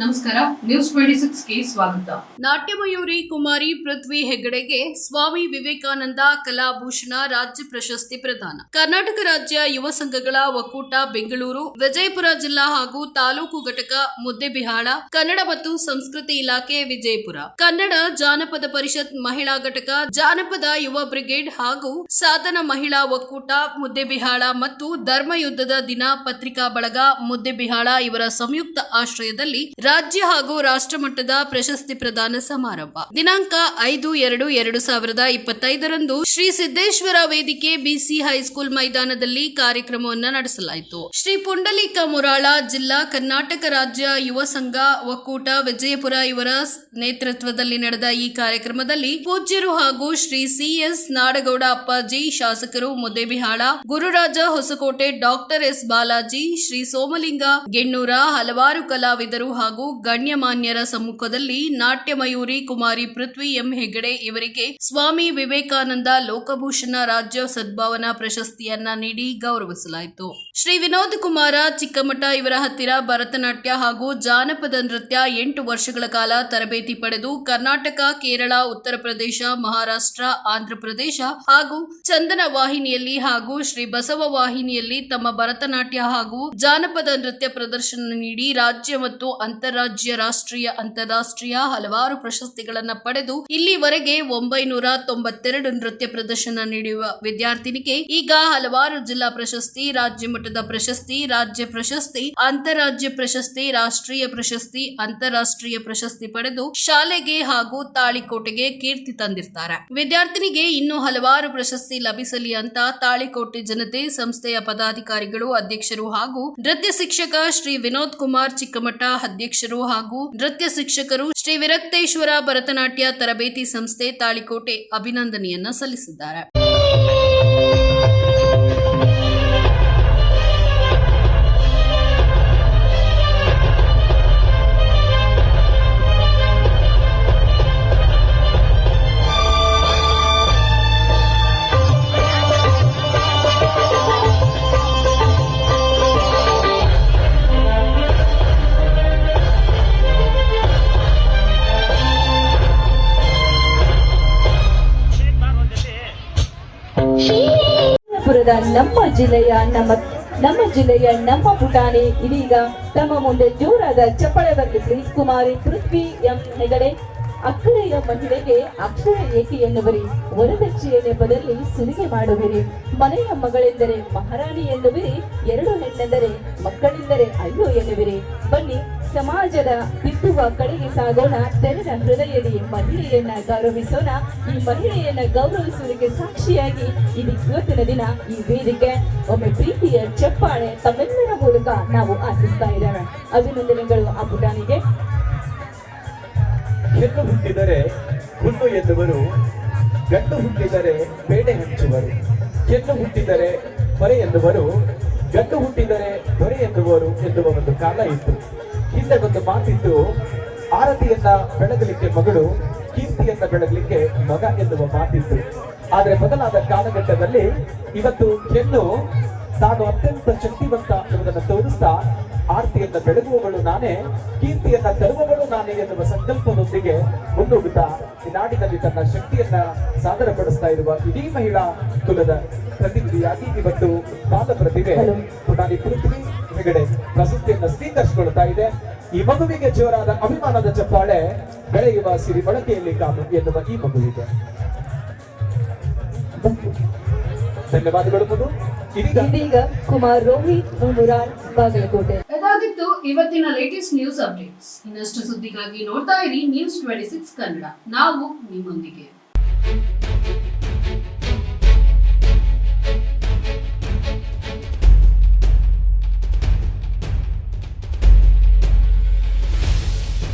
ನಮಸ್ಕಾರ news twenty six ಸ್ವಾಗತ. ನಾಟ್ಯಮಯೂರಿ ಕುಮಾರಿ ಪೃಥ್ವಿ ಹೆಗ್ಗಡೆಗೆ ಸ್ವಾಮಿ ವಿವೇಕಾನಂದ ಕಲಾಭೂಷಣ ರಾಜ್ಯ ಪ್ರಶಸ್ತಿ ಪ್ರದಾನ. ಕರ್ನಾಟಕ ರಾಜ್ಯ ಯುವ ಸಂಘಗಳ ಒಕ್ಕೂಟ ಬೆಂಗಳೂರು, ವಿಜಯಪುರ ಜಿಲ್ಲಾ ಹಾಗೂ ತಾಲೂಕು ಘಟಕ ಮುದ್ದೆಬಿಹಾಳ, ಕನ್ನಡ ಮತ್ತು ಸಂಸ್ಕೃತಿ ಇಲಾಖೆ ವಿಜಯಪುರ. ಕನ್ನಡ ಜಾನಪದ ಪರಿಷತ್ ಮಹಿಳಾ ಘಟಕ, ಜಾನಪದ ಯುವ ಬ್ರಿಗೇಡ್ ಹಾಗೂ ಸಾಧನ ಮಹಿಳಾ ಒಕ್ಕೂಟ ಮುದ್ದೆಬಿಹಾಳ ಮತ್ತು ಧರ್ಮಯುದ್ಧದ ದಿನ ಪತ್ರಿಕಾ ಬಳಗ ಮುದ್ದೆಬಿಹಾಳ ಇವರ ಸಂಯುಕ್ತ ಆಶ್ರಯದಲ್ಲಿ ರಾಜ್ಯ ಹಾಗೂ ರಾಷ್ಟ್ರ ಮಟ್ಟದ ಪ್ರಶಸ್ತಿ ಪ್ರದಾನ ಸಮಾರಂಭ. ದಿನಾಂಕ ಐದು ಎರಡು ಎರಡು ಸಾವಿರದ ಇಪ್ಪತ್ತೈದರಂದು ಶ್ರೀ ಸಿದ್ದೇಶ್ವರ ವೇದಿಕೆ ಬಿಸಿ ಹೈಸ್ಕೂಲ್ ಮೈದಾನದಲ್ಲಿ ಕಾರ್ಯಕ್ರಮವನ್ನು ನಡೆಸಲಾಯಿತು. ಶ್ರೀ ಪುಂಡಲೀಕ ಮುರಾಳ ಜಿಲ್ಲಾ ಕರ್ನಾಟಕ ರಾಜ್ಯ ಯುವ ಸಂಘ ಒಕ್ಕೂಟ ವಿಜಯಪುರ ಇವರ ನೇತೃತ್ವದಲ್ಲಿ ನಡೆದ ಈ ಕಾರ್ಯಕ್ರಮದಲ್ಲಿ ಪೂಜ್ಯರು ಹಾಗೂ ಶ್ರೀ ಸಿಎಸ್ ನಾಡಗೌಡ ಅಪ್ಪಾಜಿ, ಶಾಸಕರು ಮುದ್ದೇಬಿಹಾಳ ಗುರುರಾಜ ಹೊಸಕೋಟೆ ಡಾಕ್ಟರ್ ಎಸ್ ಬಾಲಾಜಿ, ಶ್ರೀ ಸೋಮಲಿಂಗ, ಗೆಣ್ಣೂರ ಹಲವಾರು ಕಲಾವಿದರು ಹಾಗೂ ಗಣ್ಯಮಾನ್ಯರ ಸಮ್ಮುಖದಲ್ಲಿ ನಾಟ್ಯಮಯೂರಿ ಕುಮಾರಿ ಪೃಥ್ವಿ ಎಂ ಹೆಗಡೆ ಇವರಿಗೆ ಸ್ವಾಮಿ ವಿವೇಕಾನಂದ ಲೋಕಭೂಷಣ ರಾಜ್ಯ ಸದ್ಭಾವನಾ ಪ್ರಶಸ್ತಿಯನ್ನ ನೀಡಿ ಗೌರವಿಸಲಾಯಿತು. ಶ್ರೀ ವಿನೋದ್ ಕುಮಾರ ಚಿಕ್ಕಮಠ ಇವರ ಹತ್ತಿರ ಭರತನಾಟ್ಯ ಹಾಗೂ ಜಾನಪದ ನೃತ್ಯ ಎಂಟು ವರ್ಷಗಳ ಕಾಲ ತರಬೇತಿ ಪಡೆದು ಕರ್ನಾಟಕ, ಕೇರಳ, ಉತ್ತರ ಪ್ರದೇಶ, ಮಹಾರಾಷ್ಟ್ರ ಆಂಧ್ರಪ್ರದೇಶ ಹಾಗೂ ಚಂದನ ವಾಹಿನಿಯಲ್ಲಿ ಹಾಗೂ ಶ್ರೀ ಬಸವ ವಾಹಿನಿಯಲ್ಲಿ ತಮ್ಮ ಭರತನಾಟ್ಯ ಹಾಗೂ ಜಾನಪದ ನೃತ್ಯ ಪ್ರದರ್ಶನ ನೀಡಿ ರಾಜ್ಯ ಮತ್ತು ಅಂತಾರಾಜ್ಯ ರಾಷ್ಟ್ರೀಯ, ಅಂತಾರಾಷ್ಟ್ರೀಯ ಹಲವಾರು ಪ್ರಶಸ್ತಿಗಳನ್ನು ಪಡೆದು ಇಲ್ಲಿವರೆಗೆ ಒಂಬೈನೂರ ತೊಂಬತ್ತೆರಡು ನೃತ್ಯ ಪ್ರದರ್ಶನ ನೀಡುವ ವಿದ್ಯಾರ್ಥಿನಿಗೆ ಈಗ ಹಲವಾರು ಜಿಲ್ಲಾ ಪ್ರಶಸ್ತಿ, ರಾಜ್ಯ ಮಟ್ಟದ ಪ್ರಶಸ್ತಿ, ರಾಜ್ಯ ಪ್ರಶಸ್ತಿ, ಅಂತಾರಾಜ್ಯ ಪ್ರಶಸ್ತಿ, ರಾಷ್ಟ್ರೀಯ ಪ್ರಶಸ್ತಿ, ಅಂತಾರಾಷ್ಟ್ರೀಯ ಪ್ರಶಸ್ತಿ ಪಡೆದು ಶಾಲೆಗೆ ಹಾಗೂ ತಾಳಿಕೋಟೆಗೆ ಕೀರ್ತಿ ತಂದಿರ್ತಾರೆ. ವಿದ್ಯಾರ್ಥಿನಿಗೆ ಇನ್ನೂ ಹಲವಾರು ಪ್ರಶಸ್ತಿ ಲಭಿಸಲಿ ಅಂತ ತಾಳಿಕೋಟೆ ಜನತೆ, ಸಂಸ್ಥೆಯ ಪದಾಧಿಕಾರಿಗಳು, ಅಧ್ಯಕ್ಷರು ಹಾಗೂ ನೃತ್ಯ ಶಿಕ್ಷಕ ಶ್ರೀ ವಿನೋದ್ ಕುಮಾರ್ ಚಿಕ್ಕಮಠ ಅಧ್ಯಕ್ಷರು ಹಾಗೂ ನೃತ್ಯ ಶಿಕ್ಷಕರು ಶ್ರೀ ವಿರಕ್ತೇಶ್ವರ ಭರತನಾಟ್ಯ ತರಬೇತಿ ಸಂಸ್ಥೆ ತಾಳಿಕೋಟೆ ಅಭಿನಂದನೆಯನ್ನ ಸಲ್ಲಿಸಿದ್ದಾರೆ. ಪುರದ ನಮ್ಮ ಜಿಲ್ಲೆಯ ನಮ್ಮ ನಮ್ಮ ಜಿಲ್ಲೆಯ ನಮ್ಮ ಪುಟಾಣಿ. ಇದೀಗ ತಮ್ಮ ಮುಂದೆ ಜೋರಾದ ಚಪ್ಪಳೆ ಬರಲಿ. ಪ್ಲೀಸ್ ಕುಮಾರಿ, ಪೃಥ್ವಿ ಎಂ ಹೆಗಡೆ, ಅಕ್ಕರೆಯ ಮಹಿಳೆಗೆ ಅಕ್ಷರ ಏಕೆ ಎನ್ನುವರಿ? ವರದಕ್ಷಿಣೆ ನೆಪದಲ್ಲಿ ಸುಲಿಗೆ ಮಾಡುವಿರಿ. ಮನೆಯ ಮಗಳೆಂದರೆ ಮಹಾರಾಣಿ ಎನ್ನುವಿರಿ. ಎರಡು ಹೆಣ್ಣೆಂದರೆ ಮಕ್ಕಳೆಂದರೆ ಅಯ್ಯೋ ಎನ್ನುವಿರಿ. ಬನ್ನಿ ಸಮಾಜದ ತಿದ್ದುವ ಕಡೆಗೆ ಸಾಗೋಣ. ತೆರೆದ ಹೃದಯದಿ ಮಹಿಳೆಯನ್ನ ಗೌರವಿಸೋಣ. ಈ ಮಹಿಳೆಯನ್ನ ಗೌರವಿಸುವುದಕ್ಕೆ ಸಾಕ್ಷಿಯಾಗಿ ಇದು ಇವತ್ತಿನ ದಿನ ಈ ವೇದಿಕೆ. ಒಮ್ಮೆ ಪ್ರೀತಿಯ ಚಪ್ಪಾಳೆ ತಮ್ಮೆಲ್ಲರ ಮೂಲಕ ನಾವು ಆಶಿಸ್ತಾ ಇದ್ದೇವೆ. ಅಭಿನಂದನೆಗಳು ಆ ಪುಟಾಣಿಗೆ ಹೆಣ್ಣು ಹುಟ್ಟಿದರೆ ಹುಣ್ಣು ಎನ್ನುವರು ಗಂಡು ಹುಟ್ಟಿದರೆ ಬೇಡೆ ಹಂಚುವರು. ಹೆಣ್ಣು ಹುಟ್ಟಿದರೆ ಹೊರೆ ಎನ್ನುವರು ಗಂಡು ಹುಟ್ಟಿದರೆ ಹೊರೆ ಎನ್ನುವರು ಎನ್ನುವ ಒಂದು ಕಾಲ ಇತ್ತು. ಹಿಂದೆ ಒಂದು ಮಾತಿತ್ತು ಆರತಿಯನ್ನ ಬೆಳಗಲಿಕ್ಕೆ ಮಗಳು ಕೀರ್ತಿಯನ್ನ ಬೆಳಗಲಿಕ್ಕೆ ಮಗ ಎನ್ನುವ ಮಾತಿತ್ತು ಆದ್ರೆ ಬದಲಾದ ಕಾಲಘಟ್ಟದಲ್ಲಿ ಇವತ್ತು ಹೆಣ್ಣು ತಾನು ಅತ್ಯಂತ ಶಕ್ತಿವಂತ ಎಂಬುದನ್ನು ತೋರಿಸ್ತಾ ಆರತಿಯನ್ನ ಬೆಳಗುವವಳು ನಾನೇ ಕೀರ್ತಿಯನ್ನ ತರುವವಳು ನಾನೇ ಎನ್ನುವ ಸಂಕಲ್ಪದೊಂದಿಗೆ ಮುನ್ನುಗ್ಗುತ್ತಾ ಈ ನಾಡಿನಲ್ಲಿ ತನ್ನ ಶಕ್ತಿಯನ್ನ ಸಾದರಪಡಿಸ್ತಾ ಇರುವ ಇಡೀ ಮಹಿಳಾ ಕುಲದ ಪ್ರತಿನಿಧಿಯಾಗಿ ಇವತ್ತು ಬಾಲ ಪ್ರತಿಭೆ ಪುಟಾಣಿ ಪೃಥ್ವಿ ಹೆಗಡೆ ಪ್ರಶಸ್ತಿಯನ್ನ ಸ್ವೀಕರಿಸಿಕೊಳ್ತಾ ಇದೆ. ಈ ಮಗುವಿಗೆ ಜೋರಾದ ಅಭಿಮಾನದ ಚಪ್ಪಾಳೆ ಬೆಳೆಯುವ ಸಿರಿ ಬಳಕೆಯಲ್ಲಿ ಕಾಣು ಎನ್ನುವ ಈ ಮಗುವಿಗೆ ಧನ್ಯವಾದಗಳು ಮಗು. ಇದೀಗ ಇದೀಗ ಕುಮಾರ್ ರೋಹಿತ್ ಮುರಾರ್ ಬಾಗಲಕೋಟೆ. ಇದಾಗಿತ್ತು ಇವತ್ತಿನ ಲೇಟೆಸ್ಟ್ ನ್ಯೂಸ್ ಅಪ್ಡೇಟ್ಸ್ ಇನ್ನಷ್ಟು ಸುದ್ದಿಗಾಗಿ ನೋಡ್ತಾ ಇರಿ ನ್ಯೂಸ್ ಟ್ವೆಂಟಿ ಸಿಕ್ಸ್ ಕನ್ನಡ. ನಾವು ನಿಮ್ಮೊಂದಿಗೆ.